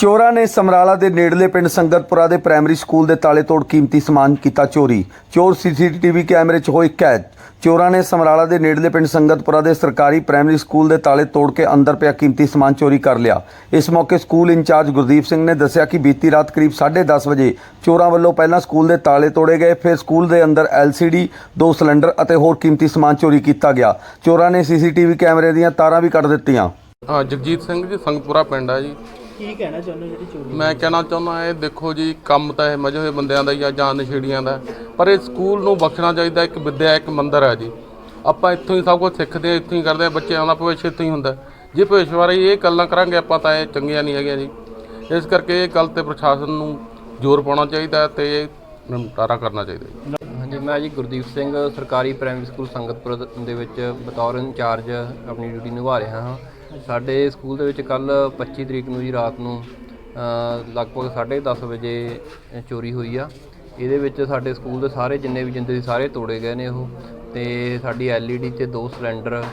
ਚੋਰਾਂ ਨੇ ਸਮਰਾਲਾ ਦੇ ਨੇੜਲੇ ਪਿੰਡ ਸੰਗਤਪੁਰਾ ਦੇ ਪ੍ਰਾਇਮਰੀ ਸਕੂਲ ਦੇ ਤਾਲੇ ਤੋੜ ਕੀਮਤੀ ਸਮਾਨ ਕੀਤਾ ਚੋਰੀ। ਚੋਰ ਸੀਸੀਟੀਵੀ ਕੈਮਰੇ 'ਚ ਹੋਏ ਕੈਦ। ਚੋਰਾਂ ਨੇ ਸਮਰਾਲਾ ਦੇ ਨੇੜਲੇ ਪਿੰਡ ਸੰਗਤਪੁਰਾ ਦੇ ਸਰਕਾਰੀ ਪ੍ਰਾਇਮਰੀ ਸਕੂਲ ਦੇ ਤਾਲੇ ਤੋੜ ਕੇ ਅੰਦਰ ਪਿਆ ਕੀਮਤੀ ਸਮਾਨ ਚੋਰੀ ਕਰ ਲਿਆ। ਇਸ ਮੌਕੇ ਸਕੂਲ ਇੰਚਾਰਜ ਗੁਰਦੀਪ ਸਿੰਘ ਨੇ ਦੱਸਿਆ ਕਿ ਬੀਤੀ ਰਾਤ ਕਰੀਬ 10:30 ਵਜੇ ਚੋਰਾਂ ਵੱਲੋਂ ਪਹਿਲਾਂ ਸਕੂਲ ਦੇ ਤਾਲੇ ਤੋੜੇ ਗਏ, ਫਿਰ ਸਕੂਲ ਦੇ ਅੰਦਰ LCD ਦੋ ਸਿਲੰਡਰ ਅਤੇ ਹੋਰ ਕੀਮਤੀ ਸਮਾਨ ਚੋਰੀ ਕੀਤਾ ਗਿਆ। ਚੋਰਾਂ ਨੇ ਸੀਸੀਟੀਵੀ ਕੈਮਰੇ ਦੀਆਂ ਤਾਰਾਂ ਵੀ ਕੱਟ ਦਿੱਤੀਆਂ। ਜਗਜੀਤ ਸਿੰਘ ਜੀ, ਸੰਗਤਪੁਰਾ ਪਿੰਡ ਆ ਜੀ। ਕੀ ਕਹਿਣਾ ਚਾਹੁੰਦੇ ਹੋ ਜਿਹੜੀ ਚੋਰੀ ਮੈਂ ਕਹਿਣਾ ਚਾਹੁੰਦਾ ਇਹ ਦੇਖੋ ਜੀ ਕੰਮ ਤਾਂ ਇਹ ਮਜੇ ਹੋਏ ਬੰਦਿਆਂ ਦਾ ਹੀ ਆ ਜਾਂ ਨਸ਼ੇੜੀਆਂ ਦਾ। ਪਰ ਇਹ ਸਕੂਲ ਨੂੰ ਬਖਸ਼ਣਾ ਚਾਹੀਦਾ ਇੱਕ ਵਿਦਿਆ ਇੱਕ ਮੰਦਰ ਹੈ ਜੀ। ਆਪਾਂ ਇੱਥੋਂ ਹੀ ਸਭ ਕੁਝ ਸਿੱਖਦੇ ਆ ਇੱਥੋਂ ਹੀ ਕਰਦੇ ਆ ਬੱਚਿਆਂ ਦਾ ਭਵਿੱਖ ਇੱਥੋਂ ਹੀ ਹੁੰਦਾ। ਜੇ ਭਵਿੱਖ ਬਾਰੇ ਇਹ ਗੱਲਾਂ ਕਰਾਂਗੇ ਆਪਾਂ ਤਾਂ ਇਹ ਚੰਗੀਆਂ ਨਹੀਂ ਹੈਗੀਆਂ ਜੀ। ਇਸ ਕਰਕੇ ਇਹ ਗੱਲ ਤੇ ਪ੍ਰਸ਼ਾਸਨ ਨੂੰ ਜ਼ੋਰ ਪਾਉਣਾ ਚਾਹੀਦਾ ਤੇ ਇਹ ਨਿਪਟਾਰਾ ਕਰਨਾ ਚਾਹੀਦਾ ਜੀ। ਹਾਂਜੀ ਮੈਂ ਜੀ ਗੁਰਦੀਪ ਸਿੰਘ ਸਰਕਾਰੀ ਪ੍ਰਾਇਮਰੀ ਸਕੂਲ ਸੰਗਤਪੁਰ ਦ- ਦੇ ਵਿੱਚ ਬਤੌਰ ਇੰਚਾਰਜ ਆਪਣੀ ਡਿਊਟੀ ਨਿਭਾ ਰਿਹਾ ਹਾਂ। ਸਾਡੇ ਸਕੂਲ ਦੇ ਵਿੱਚ ਕੱਲ 25 ਤਰੀਕ ਨੂੰ ਜੀ ਰਾਤ ਨੂੰ ਅ, ਲਗਭਗ 10:30 ਵਜੇ ਚੋਰੀ ਹੋਈ ਆ। ਇਹਦੇ ਵਿੱਚ ਸਾਡੇ ਸਕੂਲ ਦੇ ਸਾਰੇ ਜਿੰਨੇ ਵੀ ਜਿੰਦੇ ਸੀ ਸਾਰੇ ਤੋੜੇ ਗਏ ਨੇ ਉਹ। ਤੇ ਸਾਡੀ LED ਤੇ ਦੋ ਸਿਲੰਡਰ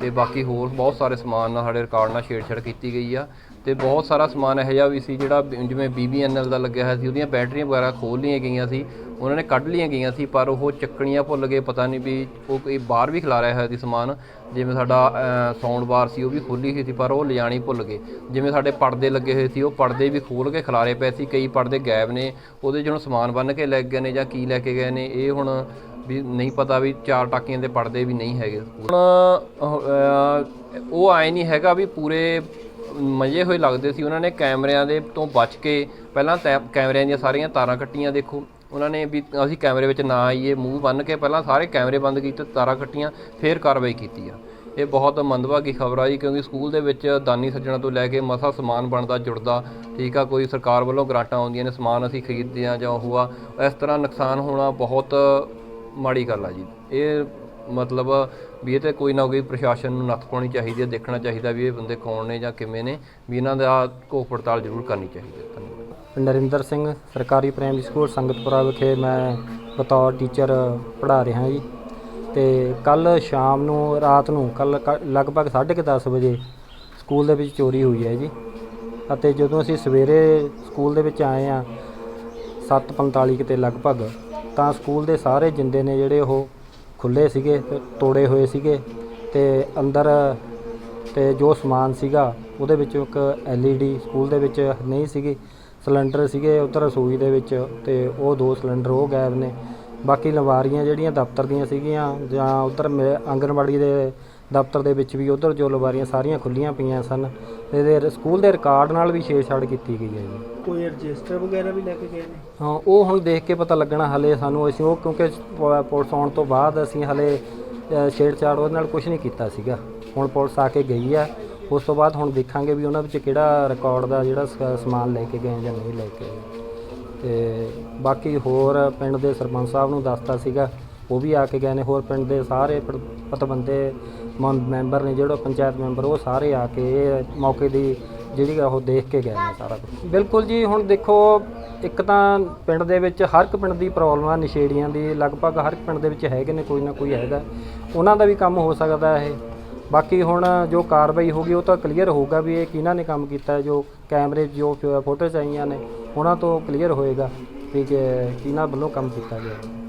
ਤੇ ਬਾਕੀ ਹੋਰ ਬਹੁਤ ਸਾਰੇ ਸਮਾਨ ਨਾਲ ਸਾਡੇ ਰਿਕਾਰਡ ਨਾਲ ਛੇੜਛਾੜ ਕੀਤੀ ਗਈ ਆ। ਤੇ ਬਹੁਤ ਸਾਰਾ ਸਮਾਨ ਇਹੋ ਜਿਹਾ ਵੀ ਸੀ ਜਿਹੜਾ ਬ- ਜਿਵੇਂ BBNL ਦਾ ਲੱਗਿਆ ਹੋਇਆ ਸੀ, ਉਹਦੀਆਂ ਬੈਟਰੀਆਂ ਵਗੈਰਾ ਖੋਲ ਲਈਆਂ ਗਈਆਂ ਸੀ, ਉਹਨਾਂ ਨੇ ਕੱਢ ਲਈਆਂ ਗਈਆਂ ਸੀ, ਪਰ ਉਹ ਚੱਕਣੀਆਂ ਭੁੱਲ ਗਏ, ਪਤਾ ਨਹੀਂ ਵੀ ਉਹ ਕੋਈ ਬਾਹਰ ਵੀ ਖਿਲਾਰਿਆ ਹੋਇਆ ਸੀ ਸਮਾਨ, ਜਿਵੇਂ ਸਾਡਾ ਸਾਊਂਡ ਬਾਰ ਸੀ, ਉਹ ਵੀ ਖੋਲੀ ਹੋਈ ਸੀ, ਪਰ ਉਹ ਲਿਜਾਣੀ ਭੁੱਲ ਗਏ। ਜਿਵੇਂ ਸਾਡੇ ਪਰਦੇ ਲੱਗੇ ਹੋਏ ਸੀ, ਉਹ ਪਰਦੇ ਵੀ ਖੋਲ ਕੇ ਖਿਲਾਰੇ ਪਏ ਸੀ, ਕਈ ਪਰਦੇ ਗਾਇਬ ਨੇ, ਉਹਦੇ ਜਿਹਨੂੰ ਸਮਾਨ ਬੰਨ ਕੇ ਲੈ ਗਏ ਨੇ ਜਾਂ ਕੀ ਲੈ ਕੇ ਗਏ ਨੇ, ਇਹ ਹੁਣ ਵੀ ਨਹੀਂ ਪਤਾ ਵੀ ਚਾਰ ਟਾਕੀਆਂ ਦੇ ਪਰਦੇ ਵੀ ਨਹੀਂ ਹੈਗੇ। ਹੁਣ ਉਹ ਆਏ ਨਹੀਂ ਹੈਗਾ ਵੀ ਪੂਰੇ ਮਜੇ ਹੋਏ ਲੱਗਦੇ ਸੀ। ਉਹਨਾਂ ਨੇ ਕੈਮਰਿਆਂ ਦੇ ਤੋਂ ਬਚ ਕੇ ਪਹਿਲਾਂ ਤੈ ਕੈਮਰਿਆਂ ਦੀਆਂ ਸਾਰੀਆਂ ਤਾਰਾਂ ਕੱਟੀਆਂ, ਦੇਖੋ। ਉਹਨਾਂ ਨੇ ਵੀ ਅਸੀਂ ਕੈਮਰੇ ਵਿੱਚ ਨਾ ਆਈਏ, ਮੂੰਹ ਬੰਨ ਕੇ ਪਹਿਲਾਂ ਸਾਰੇ ਕੈਮਰੇ ਬੰਦ ਕੀਤੇ, ਤਾਰਾਂ ਕੱਟੀਆਂ, ਫਿਰ ਕਾਰਵਾਈ ਕੀਤੀ ਆ। ਇਹ ਬਹੁਤ ਮੰਦਭਾਗੀ ਖਬਰ ਆ ਜੀ, ਕਿਉਂਕਿ ਸਕੂਲ ਦੇ ਵਿੱਚ ਦਾਨੀ ਸੱਜਣਾ ਤੋਂ ਲੈ ਕੇ ਮਸਾ ਸਮਾਨ ਬਣਦਾ, ਜੁੜਦਾ, ਠੀਕ ਆ, ਕੋਈ ਸਰਕਾਰ ਵੱਲੋਂ ਗ੍ਰਾਂਟਾਂ ਆਉਂਦੀਆਂ ਨੇ, ਸਮਾਨ ਅਸੀਂ ਖਰੀਦਦੇ ਆ ਜਾਂ ਉਹ ਆ, ਇਸ ਤਰ੍ਹਾਂ ਨੁਕਸਾਨ ਹੋਣਾ ਬਹੁਤ ਮਾੜੀ ਗੱਲ ਆ ਜੀ। ਇਹ ਮਤਲਬ ਵੀ ਇਹ ਤੇ ਕੋਈ ਨਾ ਕੋਈ ਪ੍ਰਸ਼ਾਸਨ ਨੂੰ ਨੱਥ ਪਾਉਣੀ ਚਾਹੀਦੀ ਹੈ, ਦੇਖਣਾ ਚਾਹੀਦਾ ਵੀ ਇਹ ਬੰਦੇ ਕੌਣ ਨੇ ਜਾਂ ਕਿਵੇਂ ਨੇ, ਵੀ ਇਹਨਾਂ ਦਾ ਘੋਖ ਪੜਤਾਲ ਜ਼ਰੂਰ ਕਰਨੀ ਚਾਹੀਦੀ ਹੈ। ਧੰਨਵਾਦ। ਨਰਿੰਦਰ ਸਿੰਘ, ਸਰਕਾਰੀ ਪ੍ਰਾਇਮਰੀ ਸਕੂਲ ਸੰਗਤਪੁਰਾ ਵਿਖੇ ਮੈਂ ਬਤੌਰ ਟੀਚਰ ਪੜ੍ਹਾ ਰਿਹਾ ਜੀ। ਤੇ ਕੱਲ ਸ਼ਾਮ ਨੂੰ, ਰਾਤ ਨੂੰ ਕੱਲ ਲਗਭਗ 10:30 ਵਜੇ ਸਕੂਲ ਦੇ ਵਿੱਚ ਚੋਰੀ ਹੋਈ ਹੈ ਜੀ। ਅਤੇ ਜਦੋਂ ਅਸੀਂ ਸਵੇਰੇ ਸਕੂਲ ਦੇ ਵਿੱਚ ਆਏ ਆ 7:45 ਕਿਤੇ ਲਗਭਗ, ਤਾਂ ਸਕੂਲ ਦੇ ਸਾਰੇ ਜਿੰਦੇ ਨੇ ਜਿਹੜੇ ਉਹ ਖੁੱਲੇ ਸੀਗੇ ਤੇ ਤੋੜੇ ਹੋਏ ਸੀਗੇ ਤੇ ਅੰਦਰ ਤੇ ਜੋ ਸਮਾਨ ਸੀਗਾ ਉਹਦੇ ਵਿੱਚ ਇੱਕ LED ਸਕੂਲ ਦੇ ਵਿੱਚ ਨਹੀਂ ਸੀਗੀ, ਸਿਲੰਡਰ ਸੀਗੇ ਉੱਧਰ ਰਸੋਈ ਦੇ ਵਿੱਚ ਤੇ ਉਹ ਦੋ ਸਿਲੰਡਰ ਉਹ ਗਾਇਬ ਨੇ। ਬਾਕੀ ਲਵਾਰੀਆਂ ਜਿਹੜੀਆਂ ਦਫ਼ਤਰ ਦੀਆਂ ਸੀਗੀਆਂ ਜਾਂ ਉੱਧਰ ਮੇ- ਆਂਗਣਵਾੜੀ ਦੇ ਦਫ਼ਤਰ ਦੇ ਵਿੱਚ ਵੀ ਉੱਧਰ ਜੋ ਲਵਾਰੀਆਂ ਸਾਰੀਆਂ ਖੁੱਲੀਆਂ ਪਈਆਂ ਸਨ ਤੇ ਇਹਦੇ ਸਕੂਲ ਦੇ ਰਿਕਾਰਡ ਨਾਲ ਵੀ ਛੇੜਛਾੜ ਕੀਤੀ ਗਈ ਹੈ ਜੀ। ਕੋਈ ਰਜਿਸਟਰ ਵਗੈਰਾ ਵੀ ਲੈ ਕੇ ਗਏ ਨੇ? ਹਾਂ ਉਹ ਹੁਣ ਦੇਖ ਕੇ ਪਤਾ ਲੱਗਣਾ ਹਲੇ ਸਾਨੂੰ ਅਸੀਂ ਉਹ ਕਿਉਂਕਿ ਪ- ਪੁਲਿਸ ਆਉਣ ਤੋਂ ਬਾਅਦ ਅਸੀਂ ਹਲੇ ਅ, ਛੇੜਛਾੜ ਉਹਦੇ ਨਾਲ ਕੁਝ ਨਹੀਂ ਕੀਤਾ ਸੀਗਾ। ਹੁਣ ਪੁਲਿਸ ਆ ਕੇ ਗਈ ਆ। ਉਸ ਤੋਂ ਬਾਅਦ ਹੁਣ ਦੇਖਾਂਗੇ ਵੀ ਉਹਨਾਂ ਵਿੱਚ ਕਿਹੜਾ ਰਿਕਾਰਡ ਦਾ ਜਿਹੜਾ ਸ- ਸਮਾਨ ਲੈ ਕੇ ਗਏ ਜਾਂ ਨਹੀਂ ਲੈ ਕੇ ਗਏ। ਤੇ ਬਾਕੀ ਹੋਰ ਪਿੰਡ ਦੇ ਸਰਪੰਚ ਸਾਹਿਬ ਨੂੰ ਦੱਸਤਾ ਸੀਗਾ ਉਹ ਵੀ ਆ ਕੇ ਗਏ ਨੇ ਹੋਰ ਪਿੰਡ ਦੇ ਸਾਰੇ ਪ- ਪਤਵੰਤੇ ਮੰ- ਮੈਂਬਰ ਨੇ ਜਿਹੜਾ ਪੰਚਾਇਤ ਮੈਂਬਰ ਉਹ ਸਾਰੇ ਆ ਕੇ ਇਹ ਮੌਕੇ ਦੀ ਜਿਹੜੀ ਆ ਉਹ ਦੇਖ ਕੇ ਗਏ ਨੇ ਸਾਰਾ ਕੁਝ ਬਿਲਕੁਲ ਜੀ ਹੁਣ ਦੇਖੋ ਇੱਕ ਤਾਂ ਪਿੰਡ ਦੇ ਵਿੱਚ ਹਰ ਇੱਕ ਪਿੰਡ ਦੀ ਪ੍ਰੋਬਲਮ ਆ ਨਸ਼ੇੜੀਆਂ ਦੀ ਲਗਭਗ ਹਰ ਇੱਕ ਪਿੰਡ ਦੇ ਵਿੱਚ ਹੈਗੇ ਨੇ ਕੋਈ ਨਾ ਕੋਈ ਹੈਗਾ। ਉਹਨਾਂ ਦਾ ਵੀ ਕੰਮ ਹੋ ਸਕਦਾ ਇਹ। ਬਾਕੀ ਹੁਣ ਜੋ ਕਾਰਵਾਈ ਹੋਗੀ ਉਹ ਤਾਂ ਕਲੀਅਰ ਹੋਊਗਾ ਵੀ ਇਹ ਕਿਹਨਾਂ ਨੇ ਕੰਮ ਕੀਤਾ ਹੈ, ਜੋ ਕੈਮਰੇ 'ਚ ਜੋ ਫੋਟੋਜ਼ ਆਈਆਂ ਨੇ ਉਹਨਾਂ ਤੋਂ ਕਲੀਅਰ ਹੋਏਗਾ ਵੀ ਕਿ ਕਿਹਨਾਂ ਵੱਲੋਂ ਕੰਮ ਕੀਤਾ ਗਿਆ।